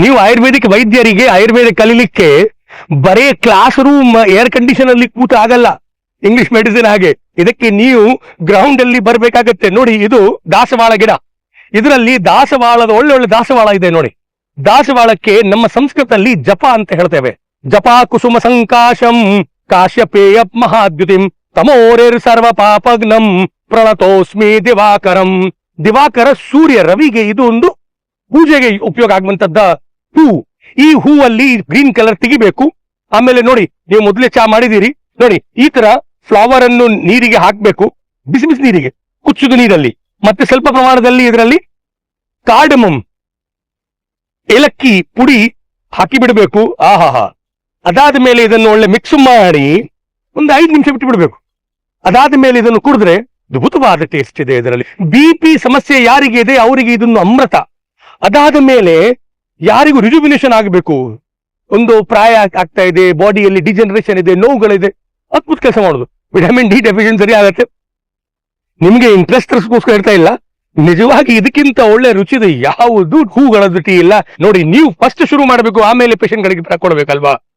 ನೀವು ಆಯುರ್ವೇದಿಕ್ ವೈದ್ಯರಿಗೆ ಆಯುರ್ವೇದ ಕಲೀಲಿಕ್ಕೆ ಬರೇ ಕ್ಲಾಸ್ ರೂಮ್ ಏರ್ ಕಂಡೀಷನ್ ಅಲ್ಲಿ ಕೂತ ಆಗಲ್ಲ. ಇಂಗ್ಲಿಷ್ ಮೆಡಿಸಿನ್ ಹಾಗೆ. ಇದಕ್ಕೆ ನೀವು ಗ್ರೌಂಡ್ ಅಲ್ಲಿ ಬರ್ಬೇಕಾಗತ್ತೆ. ನೋಡಿ, ಇದು ದಾಸವಾಳ ಗಿಡ. ಇದರಲ್ಲಿ ದಾಸವಾಳದ ಒಳ್ಳೆ ಒಳ್ಳೆ ದಾಸವಾಳ ಇದೆ ನೋಡಿ. ದಾಸವಾಳಕ್ಕೆ ನಮ್ಮ ಸಂಸ್ಕೃತದಲ್ಲಿ ಜಪ ಅಂತ ಹೇಳ್ತೇವೆ. ಜಪ ಕುಸುಮ ಸಂಕಾಶಂ, ಕಾಶ್ಯಪೇಯ ಮಹಾದ್ಯುತಿಂ, ತಮೋರೇರ್ ಸರ್ವ ಪಾಪಗ್ನಂ ಪ್ರಣತೋಸ್ಮಿ ದಿವಾಕರಂ. ದಿವಾಕರ ಸೂರ್ಯ ರವಿಗೆ ಇದು ಒಂದು ಪೂಜೆಗೆ ಉಪಯೋಗ ಆಗುವಂತದ್ದ ಹೂ. ಈ ಹೂವಲ್ಲಿ ಗ್ರೀನ್ ಕಲರ್ ತೆಗಿಬೇಕು. ಆಮೇಲೆ ನೋಡಿ, ನೀವು ಮೊದಲೇ ಚಾ ಮಾಡಿದೀರಿ ನೋಡಿ, ಈ ತರ ಫ್ಲವರ್ ಅನ್ನು ನೀರಿಗೆ ಹಾಕ್ಬೇಕು. ಬಿಸಿ ಬಿಸಿ ನೀರಿಗೆ, ಕುಚ್ಚುದು ನೀರಲ್ಲಿ. ಮತ್ತೆ ಸ್ವಲ್ಪ ಪ್ರಮಾಣದಲ್ಲಿ ಇದರಲ್ಲಿ ಕಾರ್ಡಮಮ್ ಏಲಕ್ಕಿ ಪುಡಿ ಹಾಕಿ ಬಿಡಬೇಕು. ಆಹಾಹಾ. ಅದಾದ ಮೇಲೆ ಇದನ್ನು ಒಳ್ಳೆ ಮಿಕ್ಸ್ ಮಾಡಿ ಒಂದು ಐದು ನಿಮಿಷ ಬಿಟ್ಟು ಬಿಡಬೇಕು. ಅದಾದ ಮೇಲೆ ಇದನ್ನು ಕುಡಿದ್ರೆ ಅದ್ಭುತವಾದ ಟೇಸ್ಟ್ ಇದೆ ಇದರಲ್ಲಿ. ಬಿ ಪಿ ಸಮಸ್ಯೆ ಯಾರಿಗೆ ಇದೆ? ಅವರಿಗೆ ಇದನ್ನು ಅಮೃತ. ಅದಾದ ಮೇಲೆ ಯಾರಿಗೂ ರಿಜುಬಿನೇಷನ್ ಆಗಬೇಕು. ಒಂದು ಪ್ರಾಯ ಆಗ್ತಾ ಇದೆ ಬಾಡಿಯಲ್ಲಿ ಡಿಜನರೇಷನ್ ಇದೆ, ನೋವುಗಳಿದೆ. ಅದ್ಭುತ ಕೆಲಸ ಮಾಡೋದು. ವಿಟಮಿನ್ ಡಿ ಡೆಫಿಷಿಯನ್ ಸರಿ ಆಗತ್ತೆ. ನಿಮಗೆ ಇಂಟ್ರೆಸ್ಟ್ಗೋಸ್ಕರ ಇರ್ತಾ ಇಲ್ಲ. ನಿಜವಾಗಿ ಇದಕ್ಕಿಂತ ಒಳ್ಳೆ ರುಚಿದ ಯಾವುದು? ಹೂಗಳದ್ದು ಟೀ ಇಲ್ಲ. ನೋಡಿ, ನೀವು ಫಸ್ಟ್ ಶುರು ಮಾಡಬೇಕು, ಆಮೇಲೆ ಪೇಷಂಟ್ ಗಳಿಗೆ ಕೊಡಬೇಕಲ್ವಾ?